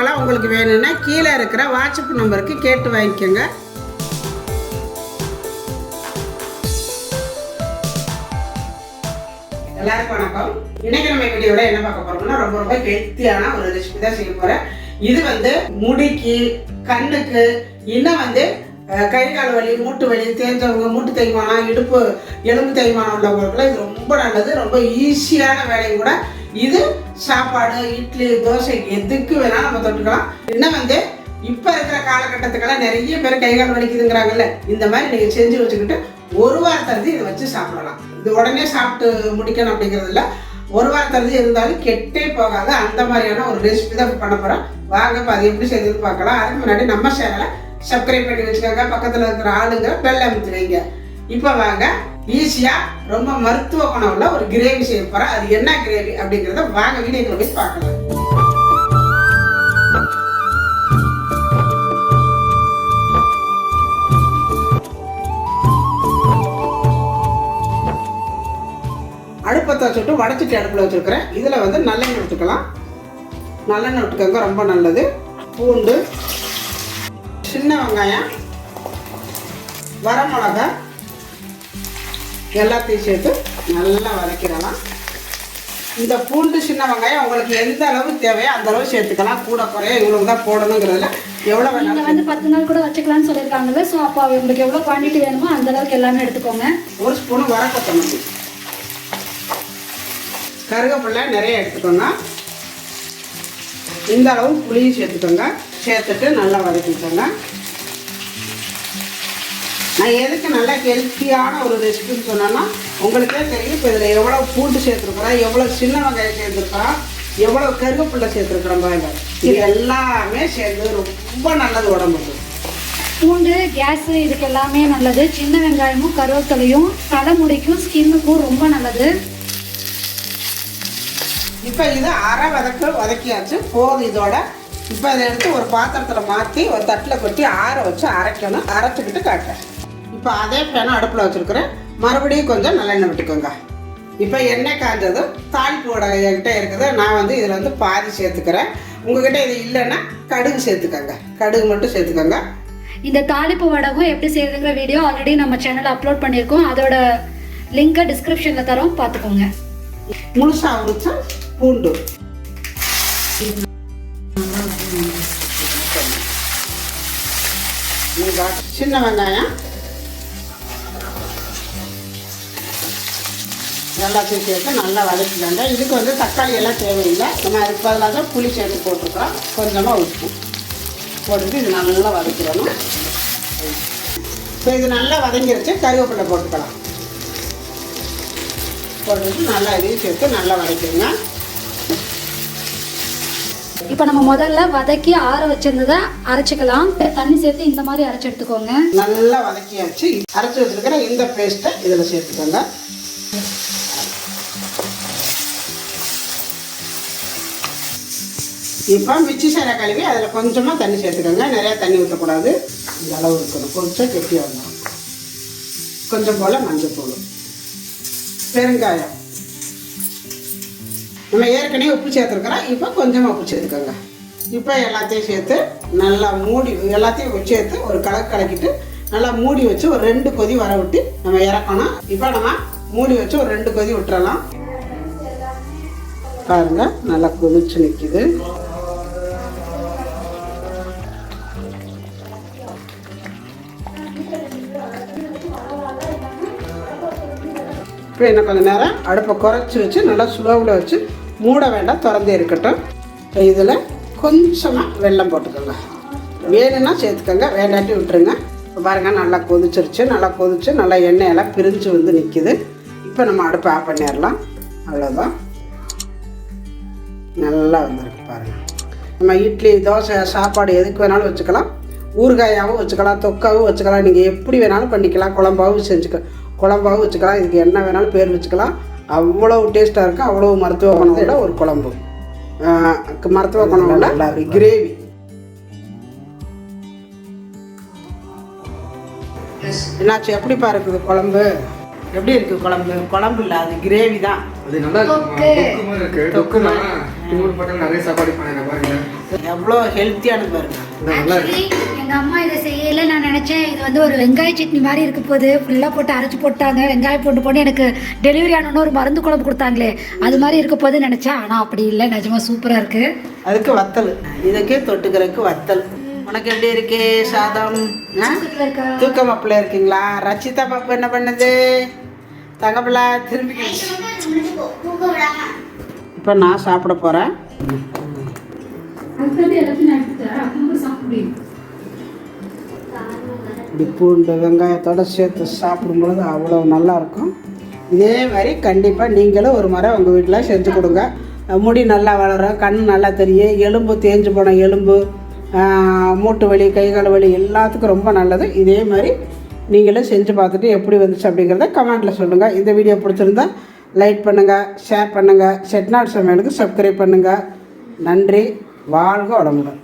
எல்லாம் உங்களுக்கு வேணும்னா கீழே இருக்கிற வாட்ஸ்அப் நம்பருக்கு கேட்டு வாங்கிக்கோங்க. எல்லாருக்கும் வணக்கம். இன்னைக்கு நம்ம வீடியோவில் என்ன பார்க்க போறோம்னா ரொம்ப ரொம்ப ஹெல்த்தியான ஒரு ரெசிபி தான் செய்ய போறேன். இது வந்து முடிக்கு கண்ணுக்கு இன்னும் வந்து கை கால் வலி மூட்டு வலி தேஞ்சவங்க மூட்டு தேய்மானம் இடுப்பு எலும்பு தேய்மானம் உள்ளவங்களுக்குலாம் இது ரொம்ப நல்லது ரொம்ப ஈஸியான வேலையும் கூட. இது சாப்பாடு இட்லி தோசை எதுக்கு வேணாலும் நம்ம தொட்டுக்கலாம். இன்னும் வந்து இப்போ இருக்கிற காலகட்டத்துக்கெல்லாம் நிறைய பேர் கை கால் வலிக்குதுங்கிறாங்கல்ல இந்த மாதிரி நீங்கள் செஞ்சு வச்சுக்கிட்டு ஒரு வாரத்தருந்து இதை வச்சு சாப்பிடலாம். இது உடனே சாப்பிட்டு முடிக்கணும் அப்படிங்கிறது ஒரு வாரத்தருந்து இருந்தாலும் கெட்டே போகாத அந்த மாதிரியான ஒரு ரெசிபி தான் பண்ண போகிறோம் வாங்க இப்போ அது எப்படி செய்யுதுன்னு பார்க்கலாம். அதுக்கு முன்னாடி நம்ம சேனலை சப்ஸ்கிரைப் பண்ணி வச்சுக்கோங்க. பக்கத்தில் இருக்கிற ஆளுங்க பெல் அமைத்து வைங்க. இப்போ வாங்க ஈஸியா ரொம்ப மருத்துவ குணம் உள்ள ஒரு கிரேவி செய்ய போறோம் அது என்ன கிரேவி அப்படிங்கிறத வாங்க வீடியோக்குள்ள போய் பார்க்கலாம். அடுப்பத்தை வச்சுட்டு வடச்சிட்டு அடுப்பில் வச்சுருக்கிறேன். இதில் வந்து நல்லெண்ணெய் விட்டுக்கலாம் நல்லெண்ணெய் விட்டுக்கோங்க ரொம்ப நல்லது. பூண்டு சின்ன வெங்காயம் வரமிளகா எல்லாத்தையும் சேர்த்து நல்லா வதக்கிடலாம். இந்த பூண்டு சின்ன வெங்காயம் உங்களுக்கு எந்த அளவு தேவையோ அந்த அளவு சேர்த்துக்கலாம். கூட குறைய இவ்வளவு தான் போடணுங்கிறதுல எவ்வளோ நீங்க வேணாலும் வந்து பத்து நாள் கூட வச்சுக்கலாம்னு சொல்லியிருக்காங்கல்ல. ஸோ அப்போ உங்களுக்கு எவ்வளோ குவான்டிட்டி வேணுமோ அந்த அளவுக்கு எல்லாமே எடுத்துக்கோங்க. ஒரு ஸ்பூனு வர கொத்தமல்லி கருவேப்பிலை நிறைய எடுத்துக்கோங்க. இந்த அளவு புளியும் சேர்த்துக்கோங்க. சேர்த்துட்டு நல்லா வதக்கிக்கோங்க. நான் எதுக்கு நல்லா ஹெல்த்தியான ஒரு ரெசிபின்னு சொன்னேன்னா உங்களுக்கே தெரியும். இப்போ இதில் எவ்வளோ பூண்டு சேர்த்துருக்குறோம் எவ்வளோ சின்ன வெங்காயம் சேர்த்துருக்குறோம் எவ்வளோ கருவேப்பிலை சேர்த்துருக்குறோம் பாருங்க. இது எல்லாமே சேர்ந்து ரொம்ப நல்லது உடம்புக்கு. பூண்டு கேஸ் இதுக்கு எல்லாமே நல்லது. சின்ன வெங்காயமும் கருவேப்பிலையும் தலைமுடிக்கும் ஸ்கின்னுக்கும் ரொம்ப நல்லது. இப்போ இது அரை வதக்கு வதக்கியாச்சு. போதும் இதோட. இப்போ இதை எடுத்து ஒரு பாத்திரத்தில் மாற்றி ஒரு தட்டில் கொட்டி ஆற வச்சு அரைக்கணும். அரைச்சிக்கிட்டு காட்டுறேன். இப்போ அதே பேனை அடுப்பில் வச்சுருக்கிறேன் மறுபடியும் கொஞ்சம் நல்லெண்ணெய் விட்டுக்கோங்க. இப்போ எண்ணெய் காஞ்சதும் தாளிப்பு வடை என்கிட்ட இருக்குது. நான் வந்து இதில் வந்து பாதி சேர்த்துக்கிறேன். உங்ககிட்ட இது இல்லைன்னா கடுகு சேர்த்துக்கோங்க. கடுகு மட்டும் சேர்த்துக்கோங்க. இந்த தாளிப்பு வடகம் எப்படி செய்யறதுங்கிற வீடியோ ஆல்ரெடி நம்ம சேனல்ல அப்லோட் பண்ணியிருக்கோம். அதோட லிங்கை டிஸ்கிரிப்ஷன்ல தரோம். பார்த்துக்கோங்க முழுசாக உரிச்ச பூண்டு. சின்ன வெங்காயம். எல்லாத்தையும் சேர்த்து நல்லா வதக்கிக்கோங்க இதுக்கு வந்து தக்காளி எல்லாம் தேவையில்லை. நம்ம அதுக்கு பதிலாக தான் புளி சேர்த்து போட்டிருக்கோம். கொஞ்சமாக உப்பு போட்டுட்டு இது நல்லா வதக்கிடணும். இப்போ இது நல்லா வதங்கிருச்சு. கருவேப்பிலை போட்டுக்கலாம். போட்டுட்டு நல்லா இதையும் சேர்த்து நல்லா வதக்கிடுங்க. இப்போ நம்ம முதல்ல வதக்கி ஆற வச்சிருந்ததை அரைச்சிக்கலாம். தண்ணி சேர்த்து இந்த மாதிரி அரைச்சு எடுத்துக்கோங்க. நல்லா வதக்கியாச்சு. அரைச்சி வச்சிருக்கிற இந்த பேஸ்ட்டை இதில் சேர்த்துக்கோங்க. இப்போ மிச்சி சேரை கழுவி அதில் கொஞ்சமாக தண்ணி சேர்த்துக்கோங்க. நிறையா தண்ணி ஊற்றக்கூடாது. இந்த அளவு இருக்கணும். கொஞ்சம் கெட்டி வரணும் கொஞ்சம் போல் மஞ்சள் பெருங்காயம். நம்ம ஏற்கனவே உப்பு சேர்த்துருக்குறோம். இப்போ கொஞ்சமாக உப்பு சேர்த்துக்கோங்க. இப்போ எல்லாத்தையும் சேர்த்து நல்லா மூடி எல்லாத்தையும் சேர்த்து ஒரு கலக்கு கலக்கிட்டு நல்லா மூடி வச்சு ஒரு ரெண்டு கொதி வர விட்டு நம்ம இறக்கணும். இப்போ நம்ம மூடி வச்சு ஒரு ரெண்டு கொதி விட்டுறலாம். பாருங்க நல்லா கொதிச்சு நிற்கிது இப்போ இன்னும் கொஞ்சம் நேரம் அடுப்பை குறைச்சி வச்சு நல்லா ஸ்லோவில் வச்சு மூட வேண்டாம் திறந்தே இருக்கட்டும். இப்போ இதில் கொஞ்சமாக வெள்ளம் போட்டுக்கோங்க. வேணும்னா சேர்த்துக்கோங்க வேண்டாட்டி விட்டுருங்க. இப்போ பாருங்கள் நல்லா கொதிச்சிருச்சு நல்லா கொதிச்சு நல்லா எண்ணெயெல்லாம் பிரிஞ்சு வந்து நிற்கிது இப்போ நம்ம அடுப்பை ஆஃப் பண்ணிடலாம். அவ்வளோதான் நல்லா வந்திருக்கு பாருங்கள் நம்ம இட்லி தோசை சாப்பாடு எதுக்கு வேணாலும் வச்சுக்கலாம். ஊறுகாயாகவும் வச்சுக்கலாம் தொக்காவும் வச்சுக்கலாம். நீங்கள் எப்படி வேணாலும் பண்ணிக்கலாம். குழம்பாகவும் செஞ்சுக்கலாம் குழம்பாவும் வச்சுக்கலாம். இதுக்கு என்ன வேணாலும் பேர் வச்சுக்கலாம். அவ்வளோ டேஸ்ட்டாக இருக்கும் அவ்வளோ மருத்துவ குணத்தோட ஒரு குழம்பு. மருத்துவ குணம் உள்ள நல்லா இருக்கு. கிரேவி என்னாச்சு? எப்படிப்பா இருக்குது குழம்பு? எப்படி இருக்கு குழம்பு? குழம்பு இல்லை அது கிரேவி தான். அது நல்லா இருக்கு. இன்னொரு பக்கம் நிறைய சாப்பாடு பண்ணேன் பாருங்க. எவ்வளோ ஹெல்த்தியானது பாருங்க. நல்லா இருக்கு எங்கள் அம்மா இதை செய்யல நான் நினச்சேன் இது வந்து ஒரு வெங்காய சட்னி மாதிரி இருக்க போது ஃபுல்லாக போட்டு அரைச்சி போட்டாங்க. வெங்காயம் போட்டு போட்டு எனக்கு டெலிவரி ஆனோன்னு ஒரு மருந்து குழம்பு கொடுத்தாங்களே அது மாதிரி இருக்க போது நினச்சேன். ஆனால் அப்படி இல்லை. நிஜமாக சூப்பராக இருக்குது அதுக்கு வத்தல். இதுக்கு தொட்டுக்கிறதுக்கு வத்தல். உனக்கு எப்படி இருக்கு சாதம்? தூக்க மாப்பிள்ள இருக்கீங்களா? ரச்சிதா பாப்பு என்ன பண்ணுது? தங்கப்பிள்ள திரும்பி இப்போ நான் சாப்பிட போகிறேன் இப்படி பூண்டு வெங்காயத்தோட சேர்த்து சாப்பிடும்பொழுது அவ்வளோ நல்லா இருக்கும். இதே மாதிரி கண்டிப்பாக நீங்களும் ஒரு முறை உங்கள் வீட்டில் செஞ்சு கொடுங்க. முடி நல்லா வளரும் கண் நல்லா தெரியும் எலும்பு தேஞ்சு போன எலும்பு மூட்டு வலி கை கால் வலி எல்லாத்துக்கும் ரொம்ப நல்லது. இதே மாதிரி நீங்களும் செஞ்சு பார்த்துட்டு எப்படி வந்துச்சு அப்படிங்கிறத கமெண்ட்டில் சொல்லுங்கள் இந்த வீடியோ பிடிச்சிருந்தா லைக் பண்ணுங்கள் ஷேர் பண்ணுங்கள் செட்நாட் சமையலுக்கு சப்ஸ்கிரைப் பண்ணுங்கள் நன்றி வாழ்க வளமுடன்.